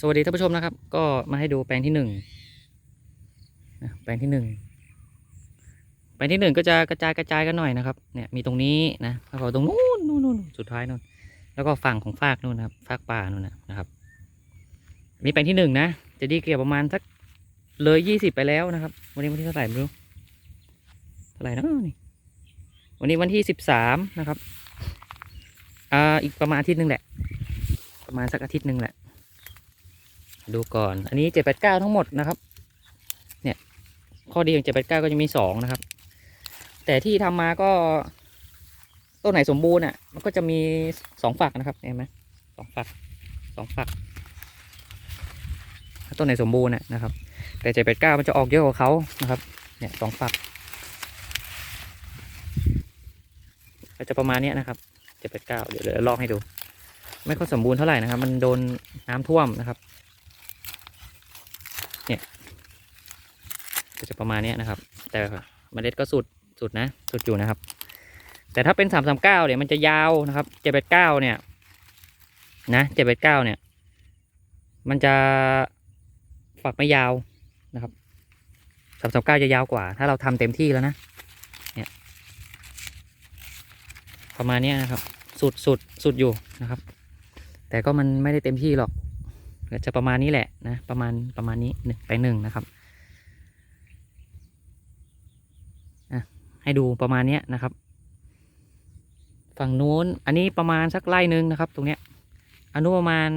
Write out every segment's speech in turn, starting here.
สวัสดีท่านผู้ชมนะครับ ก็มาให้ดูแปลงที่หนึ่งนะแปลงที่หนึ่งแปลงที่หนึ่งก็จะกระจายกระจายกันหน่อยนะครับ เนี่ยมีตรงนี้นะแล้วก็ตรงนู้นนู้นนู้นสุดท้ายนู้นแล้วก็ฝั่งของฟากนู้นนะครับฟากป่านู้นนะนะครับนี่แปลงที่หนึ่งนะจะดีเกี่ยวประมาณสักเลยยี่สิบไปแล้วนะครับ วันนี้วันที่เท่าไหร่ไม่รู้เท่าไหร่นะนี่วันนี้วันที่สิบสามนะครับอ่าอีกประมาณอาทิตย์หนึ่งแหละ ประมาณสักอาทิตย์หนึ่งแหละ ดูก่อน อันนี้เจ็ดแปดเก้าทั้งหมดนะครับ เนี่ย ข้อดีของเจ็ดแปดเก้าก็จะมีสองนะครับ แต่ที่ทำมาก็ต้นไหนสมบูรณ์อะ มันก็จะมีสองฝักนะครับ เห็นไหมสองฝักสองฝัก ต้นไหนสมบูรณ์อะนะครับ แต่เจ็ดแปดเก้ามันจะออกเยอะกว่าเขานะครับ เนี่ยสองฝัก ก็จะประมาณนี้นะครับเจ็ดแปดเก้าเดี๋ยวลอกให้ดู ไม่ค่อยสมบูรณ์เท่าไหร่นะครับ มันโดนน้ำท่วมนะครับ ก็จะประมาณนี้นะครับ แต่เมล็ดก็สุดสุดนะ สุดอยู่นะครับ แต่ถ้าเป็นสามสามเก้าเนี่ยมันจะยาวนะครับเจ็ดแปดเก้าเนี่ย นะเจ็ดแปดเก้าเนี่ย มันจะฝักไม่ยาวนะครับสามสามเก้าจะยาวกว่า ถ้าเราทำเต็มที่แล้วนะ เนี่ย ประมาณนี้นะครับ สุดสุดสุดอยู่นะครับ แต่ก็มันไม่ได้เต็มที่หรอก ก็จะประมาณนี้แหละนะ ประมาณประมาณนี้หนึ่งไปหนึ่งนะครับให้ดูประมาณนี้นะครับ ฝั่งนู้นอันนี้ประมาณสักไร่หนึ่งนะครับ ตรงเนี้ยอันนู้นประมาณ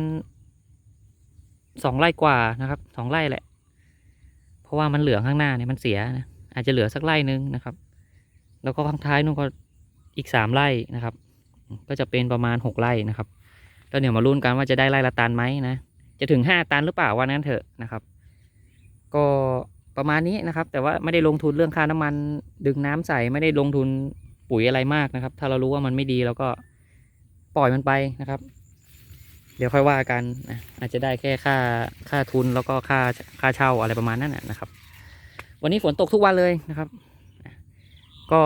สองไร่กว่านะครับสองไร่แหละ เพราะว่ามันเหลืองข้างหน้าเนี่ยมันเสียนะอาจจะเหลือสักไร่หนึ่งนะครับ แล้วก็ข้างท้ายนู้นก็อีกสามไร่นะครับ ก็จะเป็นประมาณหกไร่นะครับแล้วเดี๋ยวมาลุ้นกันว่าจะได้ไร่ละตันไหมนะ จะถึงห้าตันหรือเปล่าวันนั้นเถอะนะครับ ก็ประมาณนี้นะครับ แต่ว่าไม่ได้ลงทุนเรื่องค่าน้ำมันดึงน้ำใส่ไม่ได้ลงทุนปุ๋ยอะไรมากนะครับ ถ้าเรารู้ว่ามันไม่ดีเราก็ปล่อยมันไปนะครับ เดี๋ยวค่อยว่ากันนะอาจจะได้แค่ค่าค่าทุนแล้วก็ค่าค่าเช่าอะไรประมาณนั้นนะครับ วันนี้ฝนตกทุกวันเลยนะครับ ก็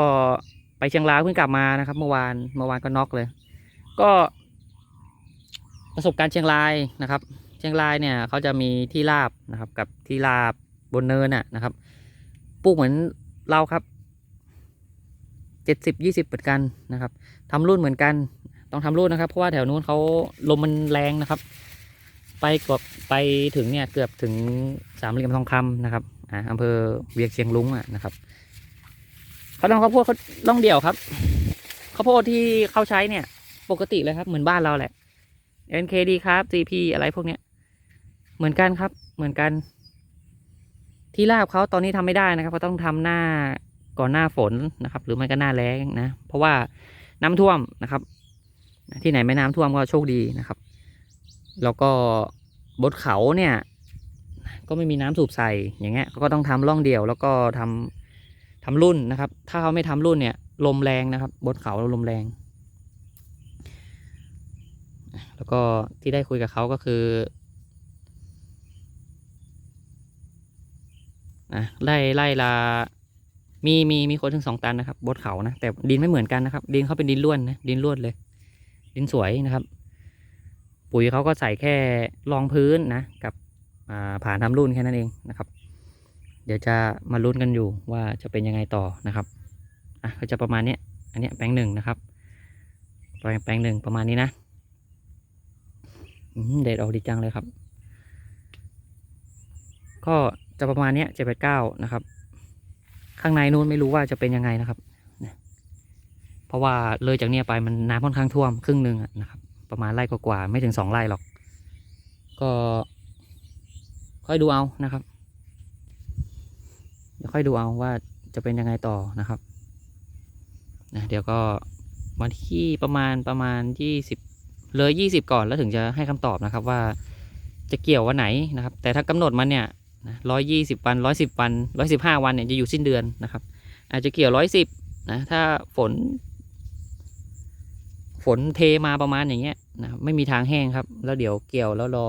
ไปเชียงรายเพิ่งกลับมานะครับ เมื่อวานเมื่อวานก็น็อกเลย ก็ประสบการณ์เชียงรายนะครับ ชียงรายเนี่ยเขาจะมีที่ราบนะครับ กับที่ราบบนเนินน่ะนะครับปลูกเหมือนเราครับเจ็ดสิบยี่สิบเหมือนกันนะครับทำรุ่นเหมือนกัน ต้องทำรุ่นนะครับ เพราะว่าแถวนู้นเขาลมมันแรงนะครับ ไปกว่าไปถึงเนี่ยเกือบถึงสามเหลี่ยมทองคำนะครับอ่าอำเภอเวียงเชียงลุงอะนะครับเขาต้องข้าวโพดเขาล่องเดี่ยวครับข้าวโพดที่เขาใช้เนี่ย ปกติเลยครับ เหมือนบ้านเราแหละ NKD ครับ CP อะไรพวกเนี้ย เหมือนกันครับ เหมือนกัน ที่ราบเขาตอนนี้ทำไม่ได้นะครับเขาต้องทำหน้าก่อนหน้าฝนนะครับ หรือไม่ก็หน้าแล้งนะ เพราะว่าน้ำท่วมนะครับ ที่ไหนไม่น้ำท่วมก็โชคดีนะครับ แล้วก็บนเขาเนี่ย ก็ไม่มีน้ำสูบใส่อย่างเงี้ยเขาก็ต้องทำร่องเดียว แล้วก็ทำทำรุ่นนะครับ ถ้าเขาไม่ทำรุ่นเนี่ย ลมแรงนะครับ บนเขาลมแรง แล้วก็ที่ได้คุยกับเขาก็คือ นะไล่ไล่ละมีมีมีคนถึงสองตันนะครับบนเขานะแต่ดินไม่เหมือนกันนะครับ ดินเขาเป็นดินล้วนนะดินล้วนเลย ดินสวยนะครับ ปุ๋ยเขาก็ใส่แค่รองพื้นนะ กับผ่านทำรุ่นแค่นั้นเองนะครับ เดี๋ยวจะมาลุ้นกันอยู่ว่าจะเป็นยังไงต่อนะครับอะก็จะประมาณนี้อันนี้แปลงหนึ่งนะครับแปลงแปลงหนึ่งประมาณนี้นะเด็ดออกดีจังเลยครับ ก็ จะประมาณเนี้ยเจ็ดแปดเก้านะครับ ข้างในนู้นไม่รู้ว่าจะเป็นยังไงนะครับเพราะว่าเลยจากเนี้ยไปมันน้ำค่อนข้างท่วมครึ่งหนึ่งนะครับ ประมาณไร่กว่าๆไม่ถึงสองไร่หรอก ก็ค่อยดูเอานะครับเดี๋ยวค่อยดูเอาว่าจะเป็นยังไงต่อนะครับนะเดี๋ยวก็วันที่ประมาณประมาณยี่สิบเลยยี่สิบก่อนแล้วถึงจะให้คำตอบนะครับว่าจะเกี่ยววันไหนนะครับ แต่ถ้ากำหนดมันเนี่ย ร้อยยี่สิบวันร้อยสิบวันร้อยสิบห้าวันเนี่ยจะอยู่สิ้นเดือนนะครับ อาจจะเกี่ยวร้อยสิบนะถ้าฝน ฝนเทมาประมาณอย่างเงี้ยนะไม่มีทางแห้งครับ แล้วเดี๋ยวเกี่ยวแล้วรอ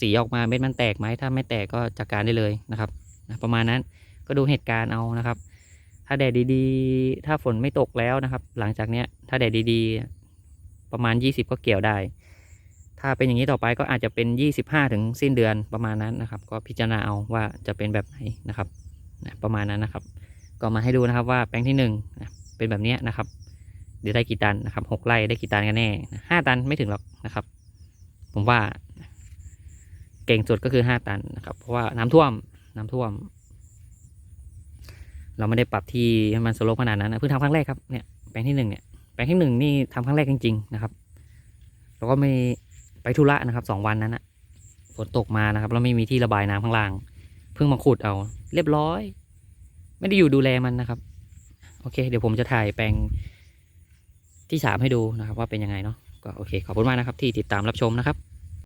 สีออกมาเม็ดมันแตกไหมถ้าไม่แตกก็จัดการได้เลยนะครับนะประมาณนั้นก็ดูเหตุการณ์เอานะครับ ถ้าแดดดีๆ ถ้าฝนไม่ตกแล้วนะครับ หลังจากเนี้ยถ้าแดดดีๆ ประมาณยี่สิบก็เกี่ยวได้ ถ้าเป็นอย่างนี้ต่อไปก็อาจจะเป็นยี่สิบห้าถึงสิ้นเดือนประมาณนั้นนะครับ ก็พิจารณาเอาว่าจะเป็นแบบไหนนะครับนะประมาณนั้นนะครับ ก็มาให้ดูนะครับว่าแปลงที่หนึ่งนะเป็นแบบนี้นะครับ เดี๋ยวได้กี่ตันนะครับหกไร่ได้กี่ตันกันแน่ห้าตันไม่ถึงหรอกนะครับ ผมว่า เก่งสุดก็คือห้าตันนะครับ เพราะว่าน้ำท่วมน้ำท่วม เราไม่ได้ปรับที่ให้มันสโลปขนาดนั้นนะเพิ่งทำครั้งแรกครับเนี่ยแปลงที่หนึ่งเนี่ยแปลงที่หนึ่งนี่ทำครั้งแรกจริงๆนะครับ แล้วก็ไม่ ไปธุระนะครับสองวันนั้นนะฝนตกมานะครับแล้วไม่มีที่ระบายน้ำข้างล่าง เพิ่งมาขุดเอา เรียบร้อย ไม่ได้อยู่ดูแลมันนะครับ โอเค เดี๋ยวผมจะถ่ายแปลงที่สามให้ดูนะครับ ว่าเป็นยังไงเนาะก็โอเค ขอบคุณมากนะครับ ที่ติดตามรับชมนะครับ